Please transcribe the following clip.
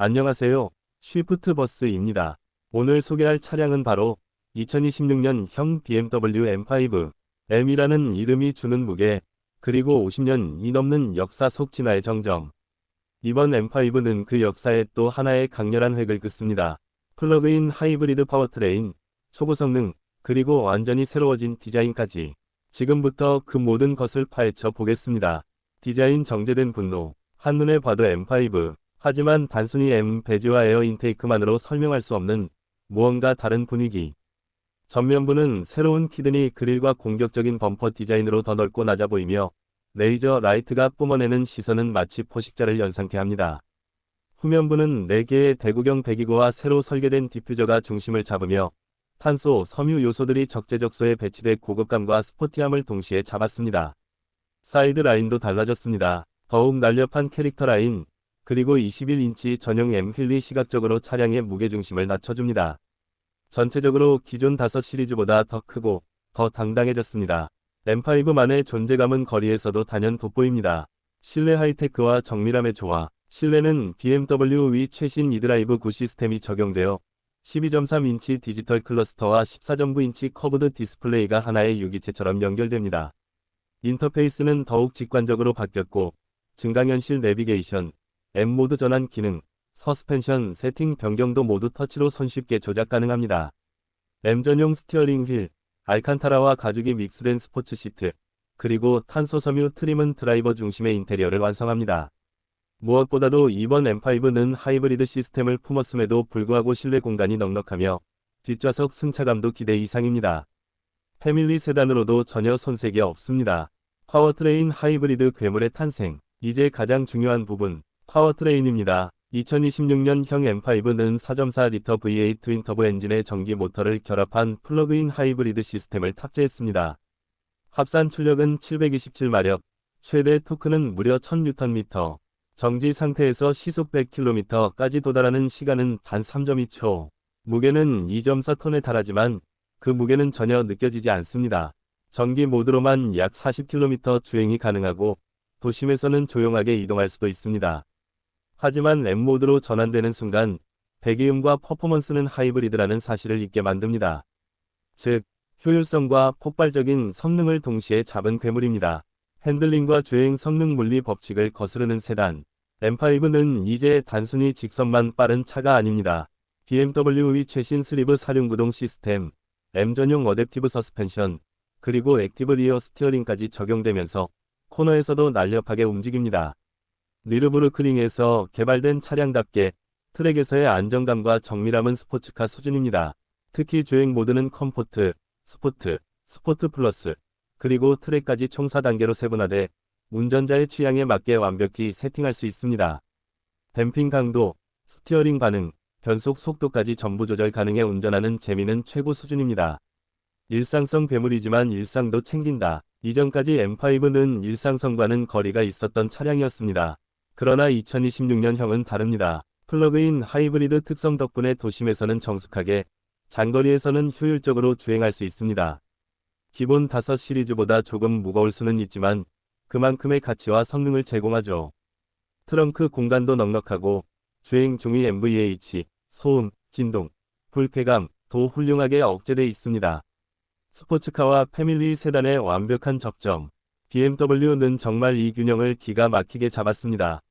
안녕하세요. 쉬프트 버스입니다. 오늘 소개할 차량은 바로 2026년형 BMW M5 M이라는 이름이 주는 무게, 그리고 50년이 넘는 역사 속 진화의 정점. 이번 M5는 그 역사에 또 하나의 강렬한 획을 긋습니다. 플러그인 하이브리드 파워트레인, 초고 성능, 그리고 완전히 새로워진 디자인까지. 지금부터 그 모든 것을 파헤쳐 보겠습니다. 디자인 정제된 분노, 한눈에 봐도 M5. 하지만 단순히 M 배지와 에어 인테이크만으로 설명할 수 없는 무언가 다른 분위기. 전면부는 새로운 키드니 그릴과 공격적인 범퍼 디자인으로 더 넓고 낮아 보이며 레이저 라이트가 뿜어내는 시선은 마치 포식자를 연상케 합니다. 후면부는 4개의 대구경 배기구와 새로 설계된 디퓨저가 중심을 잡으며 탄소, 섬유 요소들이 적재적소에 배치돼 고급감과 스포티함을 동시에 잡았습니다. 사이드 라인도 달라졌습니다. 더욱 날렵한 캐릭터 라인, 그리고 21인치 전용 M 휠이 시각적으로 차량의 무게중심을 낮춰줍니다. 전체적으로 기존 5 시리즈보다 더 크고 더 당당해졌습니다. M5만의 존재감은 거리에서도 단연 돋보입니다. 실내 하이테크와 정밀함의 조화, 실내는 BMW 위 최신 이드라이브 9 시스템이 적용되어 12.3인치 디지털 클러스터와 14.9인치 커브드 디스플레이가 하나의 유기체처럼 연결됩니다. 인터페이스는 더욱 직관적으로 바뀌었고 증강현실 내비게이션, M모드 전환 기능, 서스펜션 세팅 변경도 모두 터치로 손쉽게 조작 가능합니다. M 전용 스티어링 휠, 알칸타라와 가죽이 믹스된 스포츠 시트, 그리고 탄소 섬유 트림은 드라이버 중심의 인테리어를 완성합니다. 무엇보다도 이번 M5는 하이브리드 시스템을 품었음에도 불구하고 실내 공간이 넉넉하며 뒷좌석 승차감도 기대 이상입니다. 패밀리 세단으로도 전혀 손색이 없습니다. 파워트레인 하이브리드 괴물의 탄생. 이제 가장 중요한 부분, 파워트레인입니다. 2026년형 M5는 4.4리터 V8 트윈터보 엔진의 전기 모터를 결합한 플러그인 하이브리드 시스템을 탑재했습니다. 합산 출력은 727마력, 최대 토크는 무려 1000Nm, 정지 상태에서 시속 100km까지 도달하는 시간은 단 3.2초, 무게는 2.4톤에 달하지만 그 무게는 전혀 느껴지지 않습니다. 전기 모드로만 약 40km 주행이 가능하고 도심에서는 조용하게 이동할 수도 있습니다. 하지만 M모드로 전환되는 순간 배기음과 퍼포먼스는 하이브리드라는 사실을 잊게 만듭니다. 즉, 효율성과 폭발적인 성능을 동시에 잡은 괴물입니다. 핸들링과 주행 성능 물리 법칙을 거스르는 세단. M5는 이제 단순히 직선만 빠른 차가 아닙니다. BMW의 최신 스리브 사륜구동 시스템, M 전용 어댑티브 서스펜션, 그리고 액티브 리어 스티어링까지 적용되면서 코너에서도 날렵하게 움직입니다. 니르부르크링에서 개발된 차량답게 트랙에서의 안정감과 정밀함은 스포츠카 수준입니다. 특히 주행 모드는 컴포트, 스포트, 스포트 플러스, 그리고 트랙까지 총 4단계로 세분화돼 운전자의 취향에 맞게 완벽히 세팅할 수 있습니다. 댐핑 강도, 스티어링 반응, 변속 속도까지 전부 조절 가능해 운전하는 재미는 최고 수준입니다. 일상성 괴물이지만 일상도 챙긴다. 이전까지 M5는 일상성과는 거리가 있었던 차량이었습니다. 그러나 2026년형은 다릅니다. 플러그인 하이브리드 특성 덕분에 도심에서는 정숙하게, 장거리에서는 효율적으로 주행할 수 있습니다. 기본 5 시리즈보다 조금 무거울 수는 있지만 그만큼의 가치와 성능을 제공하죠. 트렁크 공간도 넉넉하고 주행 중의 MVH, 소음, 진동, 불쾌감, 도 훌륭하게 억제돼 있습니다. 스포츠카와 패밀리 세단의 완벽한 적점. BMW는 정말 이 균형을 기가 막히게 잡았습니다.